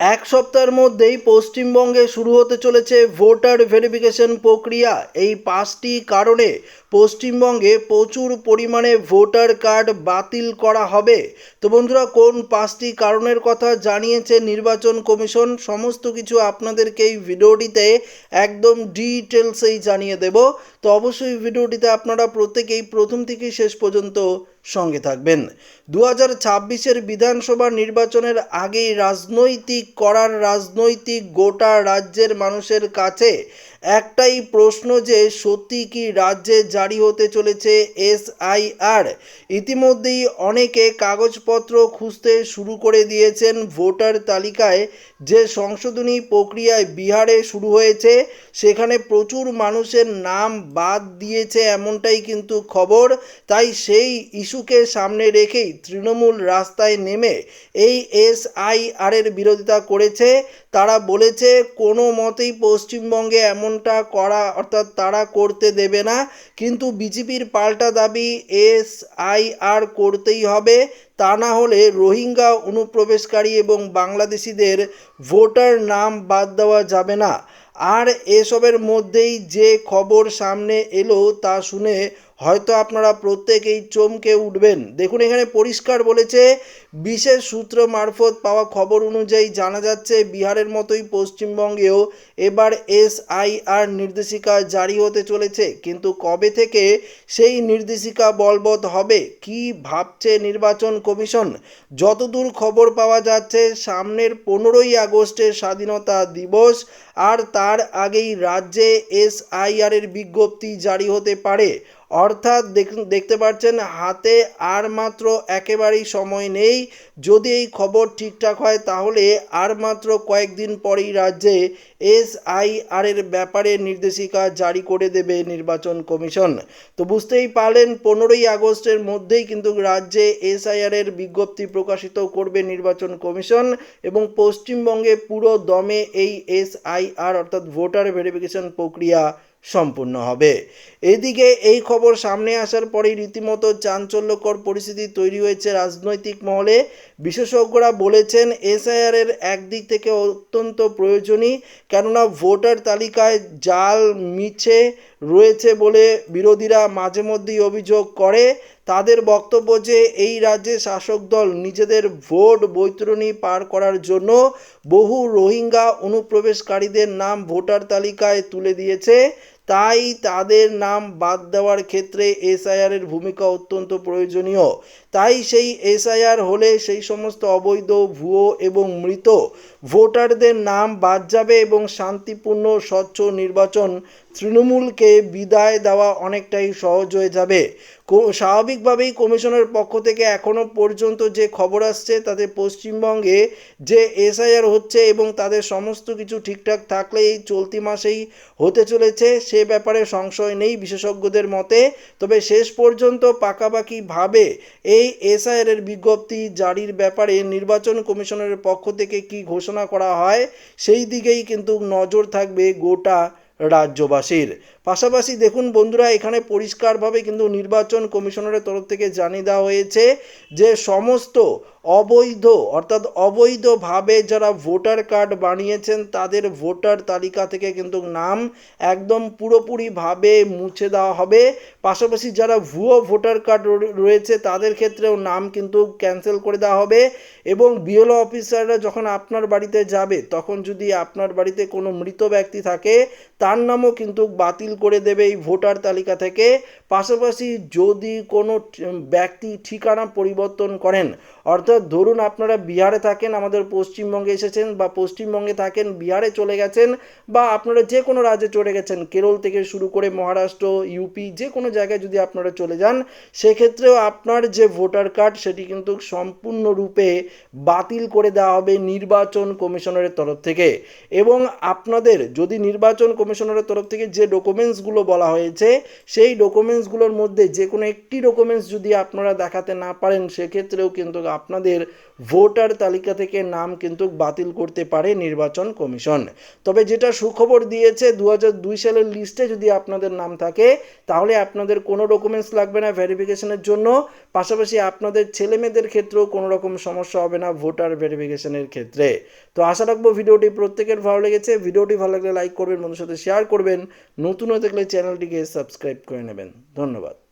এক সপ্তাহের মধ্যেই পশ্চিমবঙ্গে শুরু হতে চলেছে ভোটার ভেরিফিকেশন প্রক্রিয়া। এই পাঁচটি কারণে পশ্চিমবঙ্গে প্রচুর পরিমাণে ভোটার কার্ড বাতিল করা হবে। তো বন্ধুরা, কোন পাঁচটি কারণের কথা জানিয়েছে নির্বাচন কমিশন, সমস্ত কিছু আপনাদেরকে এই ভিডিওটিতে একদম ডিটেলসেই জানিয়ে দেব। তো অবশ্যই ভিডিওটিতে আপনারা প্রত্যেকেই প্রথম থেকে শেষ পর্যন্ত সঙ্গে থাকবেন। দু হাজার ছাব্বিশের বিধানসভা নির্বাচনের আগেই রাজনৈতিক করার রাজনৈতিক গোটা রাজ্যের মানুষের কাছে একটাই প্রশ্ন যে সত্যি কি রাজ্যে জারি হতে চলেছে এসআইআর? ইতিমধ্যেই অনেকে কাগজপত্র খুঁজতে শুরু করে দিয়েছেন ভোটার তালিকায়। যে সংশোধনী প্রক্রিয়ায় বিহারে শুরু হয়েছে, সেখানে প্রচুর মানুষের নাম বাদ দিয়েছে এমনটাই কিন্তু খবর। তাই সেই ইস্যুকে সামনে রেখেই তৃণমূল রাস্তায় নেমে এই এসআইআরের বিরোধিতা করেছে। তারা বলেছে, কোনো মতেই পশ্চিমবঙ্গে এমনটা করা, অর্থাৎ তারা করতে দেবে না, কিন্তু বিজেপির পাল্টা দাবি এস আই আর করতেই হবে, তা না হলে রোহিঙ্গা অনুপ্রবেশকারী এবং বাংলাদেশিদের ভোটার নাম বাদ দেওয়া যাবে না। আর এসবের মধ্যেই যে খবর সামনে এলো তা শুনে হয়তো আপনারা প্রত্যেকেই চমকে উঠবেন। দেখুন, এখানে পরিষ্কার বলেছে, বিশেষ সূত্র মারফত পাওয়া খবর অনুযায়ী জানা যাচ্ছে, বিহারের মতোই পশ্চিমবঙ্গেও এবার এসআইআর নির্দেশিকা জারি হতে চলেছে। কিন্তু কবে থেকে সেই নির্দেশিকা বলবৎ হবে, কি ভাবছে নির্বাচন কমিশন? যতদূর খবর পাওয়া যাচ্ছে, সামনের পনেরোই আগস্টের স্বাধীনতা দিবস আর তার আগেই রাজ্যে এসআইআরের বিজ্ঞপ্তি জারি হতে পারে। অর্থাৎ দেখতে পাচ্ছেন হাতে আর মাত্র একেবারেই সময় নেই। যদি এই খবর ঠিকঠাক হয়, তাহলে আর মাত্র কয়েকদিন পরেই রাজ্যে এসআইআরের ব্যাপারে নির্দেশিকা জারি করে দেবে নির্বাচন কমিশন। তো বুঝতেই পারলেন, পনেরোই আগস্টের মধ্যেই কিন্তু রাজ্যে এসআইআরের বিজ্ঞপ্তি প্রকাশিত করবে নির্বাচন কমিশন এবং পশ্চিমবঙ্গে পুরো দমে এই এসআইআর অর্থাৎ ভোটার ভেরিফিকেশন প্রক্রিয়া সম্পূর্ণ হবে। এদিকে এই খবর সামনে আসার পরেই রীতিমতো চাঞ্চল্যকর পরিস্থিতি তৈরি হয়েছে রাজনৈতিক মহলে। বিশেষজ্ঞরা বলেছেন এসআইআরের একদিক থেকে অত্যন্ত প্রয়োজনীয়, কেননা ভোটার তালিকায় জাল মিছে রয়েছে বলে বিরোধীরা মাঝে মধ্যেই অভিযোগ করে। তাদের বক্তব্য যে, এই রাজ্যে শাসক দল নিজেদের ভোট বৈতরণী পার করার জন্য বহু রোহিঙ্গা অনুপ্রবেশকারীদের নাম ভোটার তালিকায় তুলে দিয়েছে। তাই তাদের নাম বাদ দেওয়ার ক্ষেত্রে এসআইআরের ভূমিকা অত্যন্ত প্রয়োজনীয়। তাই সেই এসআইআর হলে সেই সমস্ত অবৈধ ভুয়ো এবং মৃত ভোটারদের নাম বাদ যাবে এবং শান্তিপূর্ণ স্বচ্ছ নির্বাচন তৃণমূলকে বিদায় দেওয়া অনেকটাই সহজ হয়ে যাবে। স্বাভাবিকভাবেই কমিশনের পক্ষ থেকে এখনও পর্যন্ত যে খবর আসছে, তাতে পশ্চিমবঙ্গে যে এসআইআর হচ্ছে এবং তাদের সমস্ত কিছু ঠিকঠাক থাকলে এই চলতি মাসেই হতে চলেছে, সে ব্যাপারে সংশয় নেই বিশেষজ্ঞদের মতে। তবে শেষ পর্যন্ত পাকাপাকিভাবে এই এসআইআরের বিজ্ঞপ্তি জারির ব্যাপারে নির্বাচন কমিশনের পক্ষ থেকে কি ঘোষণা করা হয়, সেই দিকেই কিন্তু নজর থাকবে গোটা রাজ্যবাসীর। পাশাপাশি দেখুন বন্ধুরা, এখানে পরিষ্কারভাবে কিন্তু নির্বাচন কমিশনারের তরফ থেকে জানিয়ে দেওয়া হয়েছে যে সমস্ত অবৈধ, অর্থাৎ অবৈধভাবে যারা ভোটার কার্ড বানিয়েছেন, তাদের ভোটার তালিকা থেকে কিন্তু নাম একদম পুরোপুরিভাবে মুছে দেওয়া হবে। পাশাপাশি যারা ভুয়ো ভোটার কার্ড রয়েছে, তাদের ক্ষেত্রেও নাম কিন্তু ক্যান্সেল করে দেওয়া হবে এবং বিএলও অফিসাররা যখন আপনার বাড়িতে যাবে, তখন যদি আপনার বাড়িতে কোনো মৃত ব্যক্তি থাকে, তার নামও কিন্তু বাতিল করে দেবে এই ভোটার তালিকা থেকে। পাশাপাশি যদি কোনো ব্যক্তি ঠিকানা পরিবর্তন করেন, অর্থাৎ ধরুন আপনারা বিহারে থাকেন, আমাদের পশ্চিমবঙ্গে এসেছেন বা পশ্চিমবঙ্গে থাকেন, বিহারে চলে গেছেন বা আপনারা যে কোনো রাজ্যে চলে গেছেন, কেরল থেকে শুরু করে মহারাষ্ট্র ইউপি যে কোনো জায়গায় যদি আপনারা চলে যান, সেক্ষেত্রেও আপনার যে ভোটার কার্ড সেটি কিন্তু সম্পূর্ণরূপে বাতিল করে দেওয়া হবে নির্বাচন কমিশনের তরফ থেকে। এবং আপনাদের যদি নির্বাচন কমিশনারের তরফ থেকে যে ডকুমেন্টসগুলো বলা হয়েছে, সেই ডকুমেন্টসগুলোর মধ্যে যে কোনো একটি ডকুমেন্টস যদি আপনারা দেখাতে না পারেন, সেক্ষেত্রেও কিন্তু আপনাদের আপনাদের ভোটার তালিকা থেকে নাম কিন্তু বাতিল করতে পারে নির্বাচন কমিশন। তবে যেটা সুখবর দিয়েছে দু দুই সালের লিস্টে যদি আপনাদের নাম থাকে, তাহলে আপনাদের কোনো ডকুমেন্টস লাগবে না ভেরিফিকেশনের জন্য। পাশাপাশি আপনাদের ছেলে মেয়েদের ক্ষেত্রেও কোনো রকম সমস্যা হবে না ভোটার ভেরিফিকেশনের ক্ষেত্রে। তো আশা রাখব ভিডিওটি প্রত্যেকের ভালো লেগেছে। ভিডিওটি ভালো লাগলে লাইক করবেন বন্ধুর সাথে শেয়ার করবেন। নতুন হয়ে থাকলে চ্যানেলটিকে সাবস্ক্রাইব করে নেবেন। ধন্যবাদ।